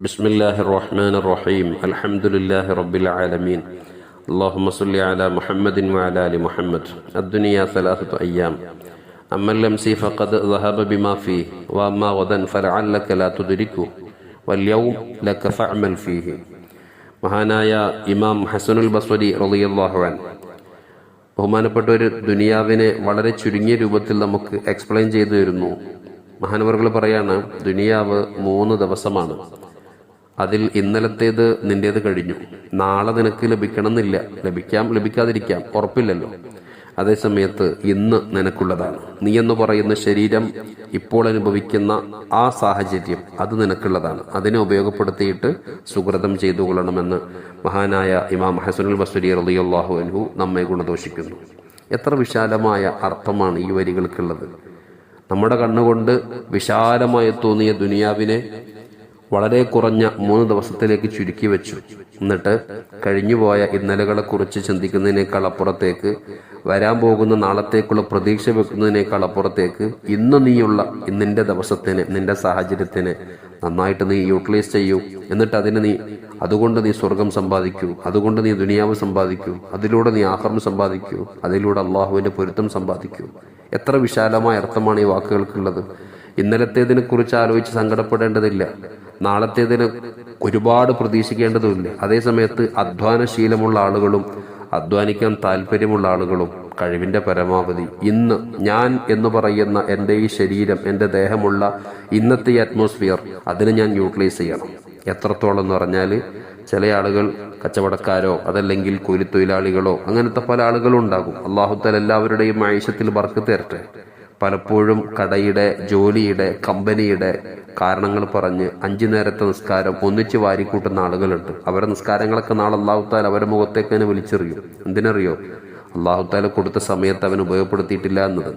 بسم الله الرحمن الرحيم الحمد لله رب العالمين اللهم صل على محمد وعلى ال محمد الدنيا ثلاثة أيام أما اللمس فقد ذهب بما فيه وأما غدا فلعلك لا تدركه واليوم لك فاعمل فيه മഹാനായ ഇമാം ഹസനുൽ ബസ്വരി റളിയല്ലാഹു അൻ ബഹുമാനപ്പെട്ട ഒരു ദുനിയാവിനെ വളരെ ചുരുങ്ങിയ രൂപത്തിൽ നമുക്ക് എക്സ്പ്ലെയിൻ ചെയ്തു തരുന്നു മഹാനവറുകൾ പറയാണ് ദുനിയാവ് മൂന്ന് ദിവസമാണ് അതിൽ ഇന്നലത്തേത് നിന്റേത് കഴിഞ്ഞു. നാളെ നിനക്ക് ലഭിക്കണമെന്നില്ല. ലഭിക്കാം ലഭിക്കാതിരിക്കാം. ഉറപ്പില്ലല്ലോ. അതേസമയത്ത് ഇന്ന് നിനക്കുള്ളതാണ്. നീ എന്ന് പറയുന്ന ശരീരം ഇപ്പോൾ അനുഭവിക്കുന്ന ആ സാഹചര്യം അത് നിനക്കുള്ളതാണ്. അതിനെ ഉപയോഗപ്പെടുത്തിയിട്ട് സുഹൃതം ചെയ്തു കൊള്ളണമെന്ന് മഹാനായ ഇമാം ഹസനുൽ ബസുരി റളിയല്ലാഹു അൻഹു നമ്മെ ഗുണദോഷിക്കുന്നു. എത്ര വിശാലമായ അർത്ഥമാണ് ഈ വരികൾക്കുള്ളത്. നമ്മുടെ കണ്ണുകൊണ്ട് വിശാലമായി തോന്നിയ ദുനിയാവിനെ വളരെ കുറഞ്ഞ മൂന്ന് ദിവസത്തിലേക്ക് ചുരുക്കി വെച്ചു. എന്നിട്ട് കഴിഞ്ഞുപോയ ഇന്നലകളെ കുറിച്ച് ചിന്തിക്കുന്നതിനേക്കാൾ അപ്പുറത്തേക്ക് വരാൻ പോകുന്ന നാളത്തേക്കുള്ള പ്രതീക്ഷ വെക്കുന്നതിനേക്കാൾ അപ്പുറത്തേക്ക് ഇന്ന് നീയുള്ള ഇന്നിന്റെ ദിവസത്തിന് നിന്റെ സാഹചര്യത്തിന് നന്നായിട്ട് നീ യൂട്ടിലൈസ് ചെയ്യൂ. എന്നിട്ട് അതിന് നീ അതുകൊണ്ട് നീ സ്വർഗം സമ്പാദിക്കൂ. അതുകൊണ്ട് നീ ദുനിയാവ് സമ്പാദിക്കൂ. അതിലൂടെ നീ ആഹ്റം സമ്പാദിക്കൂ. അതിലൂടെ അള്ളാഹുവിന്റെ പൊരുത്തം സമ്പാദിക്കൂ. എത്ര വിശാലമായ അർത്ഥമാണ് ഈ വാക്കുകൾക്കുള്ളത്. ഇന്നലത്തേതിനെ കുറിച്ച് ആലോചിച്ച് സങ്കടപ്പെടേണ്ടതില്ല. നാളത്തേതിന് ഒരുപാട് പ്രതീക്ഷിക്കേണ്ടതുമില്ല. അതേസമയത്ത് അധ്വാനശീലമുള്ള ആളുകളും അധ്വാനിക്കാൻ താല്പര്യമുള്ള ആളുകളും കഴിവിന്റെ പരമാവധി. ഇന്ന് ഞാൻ എന്ന് പറയുന്ന എന്റെ ഈ ശരീരം എന്റെ ദേഹമുള്ള ഇന്നത്തെ അറ്റ്മോസ്ഫിയർ അതിനെ ഞാൻ യൂട്ടിലൈസ് ചെയ്യണം. എത്രത്തോളം എന്ന് പറഞ്ഞാൽ ചില ആളുകൾ കച്ചവടക്കാരോ അതല്ലെങ്കിൽ കൂലിത്തൊഴിലാളികളോ അങ്ങനത്തെ പല ആളുകളും ഉണ്ടാകും. അള്ളാഹുത്തൽ എല്ലാവരുടെയും ആയുഷത്തിൽ വർക്ക് തരട്ടെ. പലപ്പോഴും കടയുടെ ജോലിയുടെ കമ്പനിയുടെ കാരണങ്ങൾ പറഞ്ഞ് അഞ്ചു നേരത്തെ നിസ്കാരം ഒന്നിച്ച് വാരിക്കൂട്ടുന്ന ആളുകളുണ്ട്. അവരുടെ നിസ്കാരങ്ങളൊക്കെ നാളെ അള്ളാഹുത്താൽ അവരുടെ മുഖത്തേക്ക് തന്നെ വിളിച്ചെറിയും. എന്തിനറിയോ? അള്ളാഹുത്താല കൊടുത്ത സമയത്ത് അവൻ ഉപയോഗപ്പെടുത്തിയിട്ടില്ല എന്നത്.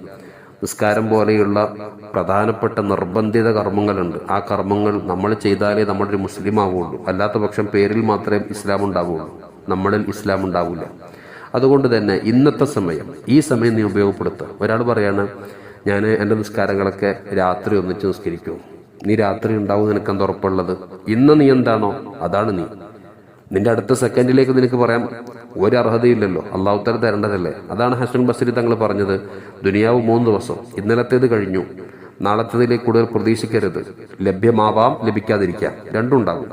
നിസ്കാരം പോലെയുള്ള പ്രധാനപ്പെട്ട നിർബന്ധിത കർമ്മങ്ങളുണ്ട്. ആ കർമ്മങ്ങൾ നമ്മൾ ചെയ്താലേ നമ്മളൊരു മുസ്ലിം ആവുള്ളൂ. അല്ലാത്ത പക്ഷം പേരിൽ മാത്രമേ ഇസ്ലാം ഉണ്ടാവുള്ളൂ. നമ്മളിൽ ഇസ്ലാം ഉണ്ടാവില്ല. അതുകൊണ്ട് തന്നെ ഇന്നത്തെ സമയം ഈ സമയം നീ ഉപയോഗപ്പെടുത്തുക. ഒരാൾ പറയാണ് ഞാൻ എന്റെ നിസ്കാരങ്ങളൊക്കെ രാത്രി ഒന്നിച്ച് നിസ്കരിക്കും. നീ രാത്രി ഉണ്ടാവും നിനക്ക് എന്താ ഉറപ്പുള്ളത്? ഇന്ന് നീ എന്താണോ അതാണ് നീ. നിന്റെ അടുത്ത സെക്കൻഡിലേക്ക് നിനക്ക് പറയാം ഒരു അർഹതയില്ലല്ലോ. അള്ളാഹുത്തര തരേണ്ടതല്ലേ? അതാണ് ഹസൻ ബസരി തങ്ങൾ പറഞ്ഞത്. ദുനിയാവ് മൂന്ന് ദിവസം. ഇന്നലത്തേത് കഴിഞ്ഞു. നാളത്തേതിലേക്ക് കൂടുതൽ പ്രതീക്ഷിക്കരുത്. ലഭ്യമാവാം ലഭിക്കാതിരിക്കാം. രണ്ടുണ്ടാകും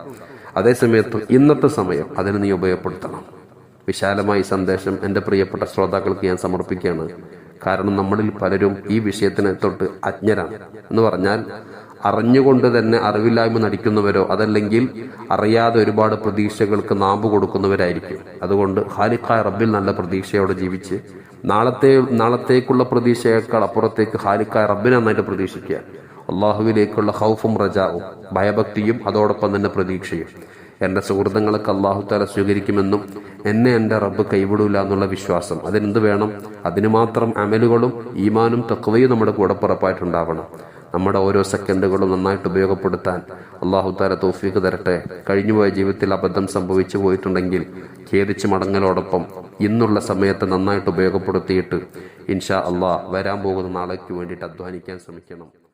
അതേസമയത്ത് ഇന്നത്തെ സമയം അതിന് നീ ഉപയോഗപ്പെടുത്തണം. വിശാലമായി സന്ദേശം എന്റെ പ്രിയപ്പെട്ട ശ്രോതാക്കൾക്ക് ഞാൻ സമർപ്പിക്കുകയാണ്. കാരണം നമ്മളിൽ പലരും ഈ വിഷയത്തിന് തൊട്ട് അജ്ഞരാണ്. എന്ന് പറഞ്ഞാൽ അറിഞ്ഞുകൊണ്ട് തന്നെ അറിവില്ലായ്മ നടിക്കുന്നവരോ അതല്ലെങ്കിൽ അറിയാതെ ഒരുപാട് പ്രതീക്ഷകൾക്ക് നാമ്പ് കൊടുക്കുന്നവരായിരിക്കും. അതുകൊണ്ട് ഹാലിഖായ റബ്ബിൽ നല്ല പ്രതീക്ഷയോടെ ജീവിച്ച് നാളത്തെ നാളത്തേക്കുള്ള പ്രതീക്ഷയേക്കാൾ അപ്പുറത്തേക്ക് ഹാലിഖായ റബ്ബിനെ നന്നായിട്ട് പ്രതീക്ഷിക്കുക. അള്ളാഹുവിലേക്കുള്ള ഹൗഫും റജാവും ഭയഭക്തിയും അതോടൊപ്പം തന്നെ പ്രതീക്ഷയും. എന്റെ സുഹൃത്തുക്കളൊക്കെ അള്ളാഹു താല സ്വീകരിക്കുമെന്നും എന്നെ എന്റെ റബ്ബ് കൈവിടൂല എന്നുള്ള വിശ്വാസം. അതിനെന്ത് വേണം? അതിന് മാത്രം അമലുകളും ഈമാനും തക്കവയും നമ്മുടെ കൂടെ പുറപ്പായിട്ടുണ്ടാവണം. നമ്മുടെ ഓരോ സെക്കൻഡുകളും നന്നായിട്ട് ഉപയോഗപ്പെടുത്താൻ അള്ളാഹു താല തോഫീക്ക് തരട്ടെ. കഴിഞ്ഞുപോയ ജീവിതത്തിൽ അബദ്ധം സംഭവിച്ചു പോയിട്ടുണ്ടെങ്കിൽ ഖേദിച്ച് മടങ്ങലോടൊപ്പം ഇന്നുള്ള സമയത്ത് നന്നായിട്ട് ഉപയോഗപ്പെടുത്തിയിട്ട് ഇൻഷാ അള്ളാഹ് വരാൻ പോകുന്ന നാളേക്ക് വേണ്ടിയിട്ട് അധ്വാനിക്കാൻ ശ്രമിക്കണം.